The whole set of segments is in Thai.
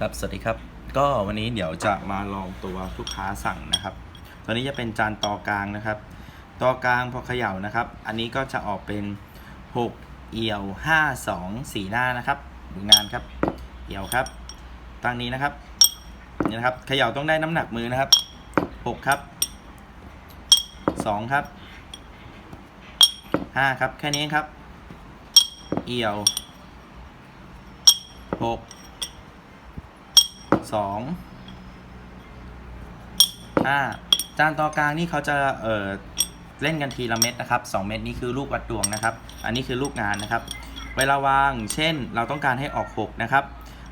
ครับ สวัสดีครับ ก็วันนี้เดี๋ยวจะมาลองตัวลูกค้าสั่งนะครับ ตัวนี้จะเป็นจานตอกลางนะครับ ตอกลางพอเขย่านะครับ อันนี้ก็จะออกเป็น 6 เอี่ยว 5 2 4 หน้านะครับ ดูงานครับ เอี่ยวครับ ตั้งนี้นะครับ นี่นะครับ เขย่าต้องได้น้ำหนักมือนะครับ 6 ครับ 2 ครับ 5 ครับ แค่นี้ครับ เอี่ยว 6 สองห้าจานต่อกลางนี่เขาจะเอ่อเล่นกันทีละเม็ดนะครับสองเม็ดนี้คือลูกวัดดวงนะครับ อันนี้คือลูกงานนะครับ เวลาวางเช่น เราต้องการให้ออก6นะครับ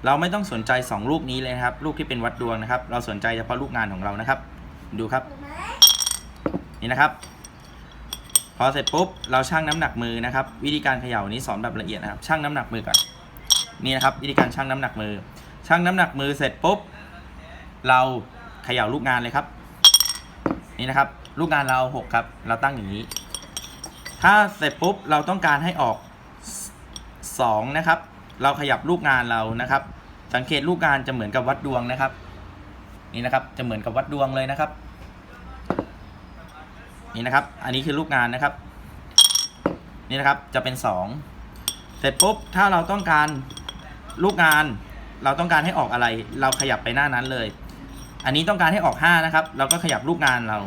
เราไม่ต้องสนใจ 2 ลูกนี้เลยนะครับ ลูกที่เป็นวัดดวงนะครับ เราสนใจเฉพาะลูกงานของเรานะครับ ดูครับ นี่นะครับ พอเสร็จปุ๊บเราชั่งน้ำหนักมือนะครับ วิธีการเขย่านี้สอนแบบละเอียดนะครับชั่งน้ำหนักมือก่อนนี่นะครับ วิธีการชั่งน้ำหนักมือ ชั่งน้ำหนักมือเสร็จปุ๊บ เราเขย่าลูกงานเลยครับ นี่นะครับ ลูกงานเราหกครับ เราตั้งอย่างนี้ ถ้าเสร็จปุ๊บเราต้องการให้ออกสองนะครับ เราขยับลูกงานเรานะครับ สังเกตลูกงานจะเหมือนกับวัดดวงนะครับ นี่นะครับจะเหมือนกับวัดดวงเลยนะครับ นี่นะครับ อันนี้คือลูกงานนะครับ นี่นะครับจะเป็นสองเสร็จปุ๊บถ้าเราต้องการลูกงาน เราต้องการให้ออกอะไร เราขยับไปหน้านั้นเลย อันนี้ต้องการให้ออก 5 นะครับ เราก็ขยับลูกงานเรา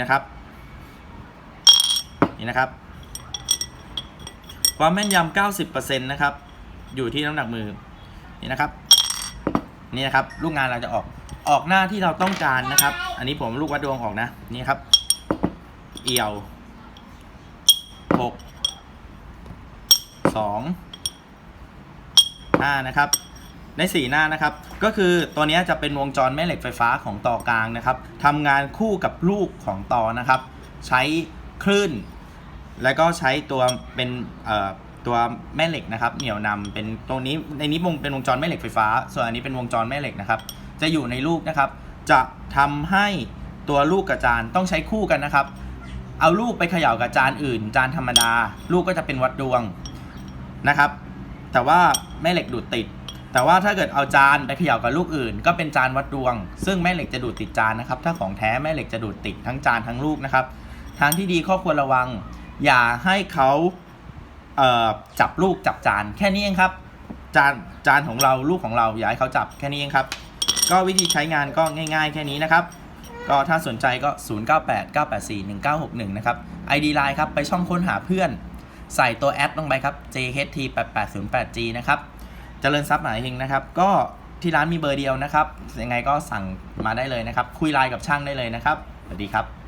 นะครับ นี่นะครับ ความแม่นยำ90%นะครับ อยู่ที่น้ำหนักมือ นี่นะครับ นี่นะครับ ลูกงานเราจะออก ออกหน้าที่เราต้องการนะครับ อันนี้ผมลูกวัดดวงออกนะ นี่ครับ เอี่ยว 6 2้านะครับ ในสีหน้านะครับ ก็คือตัวนี้จะเป็นวงจรแม่เหล็กไฟฟ้าของต่อกลางนะครับทำงานคู่กับลูกของต่อนะครับ ใช้คลื่น แล้วก็ใช้ตัวเป็นตัวแม่เหล็กนะครับ เหนี่ยวนำเป็นตรงนี้ในนี้วงเป็นวงจรแม่เหล็กไฟฟ้า ส่วนอันนี้เป็นวงจรแม่เหล็กนะครับ จะอยู่ในลูกนะครับ จะทำให้ตัวลูกกับจานต้องใช้คู่กันนะครับ เอาลูกไปเขย่ากับจานอื่น จานธรรมดา ลูกก็จะเป็นวัดดวงนะครับ แต่ว่าแม่เหล็กดูดติด แต่ว่าถ้าเกิดเอาจานไปเขย่ากับลูกอื่น ก็เป็นจานวัดดวง ซึ่งแม่เหล็กจะดูดติดจานนะครับ ถ้าของแท้แม่เหล็กจะดูดติดทั้งจานทั้งลูกนะครับ ทางที่ดีข้อควรระวัง อย่าให้เขาเจับลูกจับจานแค่นี้เองครับ จานจานของเราลูกของเราอย่าให้เขาจับแค่นี้เองครับ ก็วิธีใช้งานก็ง่าย ๆ แค่นี้นะครับก็ถ้าสนใจก็ 0989841961 นะครับ ID Line ครับ ไปช่องค้นหาเพื่อน ใส่ตัวแอดลงไปครับ JHT8808G นะครับเจริญทรัพย์หมายเฮงนะครับ ก็ที่ร้านมีเบอร์เดียวนะครับ ยังไงก็สั่งมาได้เลยนะครับ คุยไลน์กับช่างได้เลยนะครับ สวัสดีครับ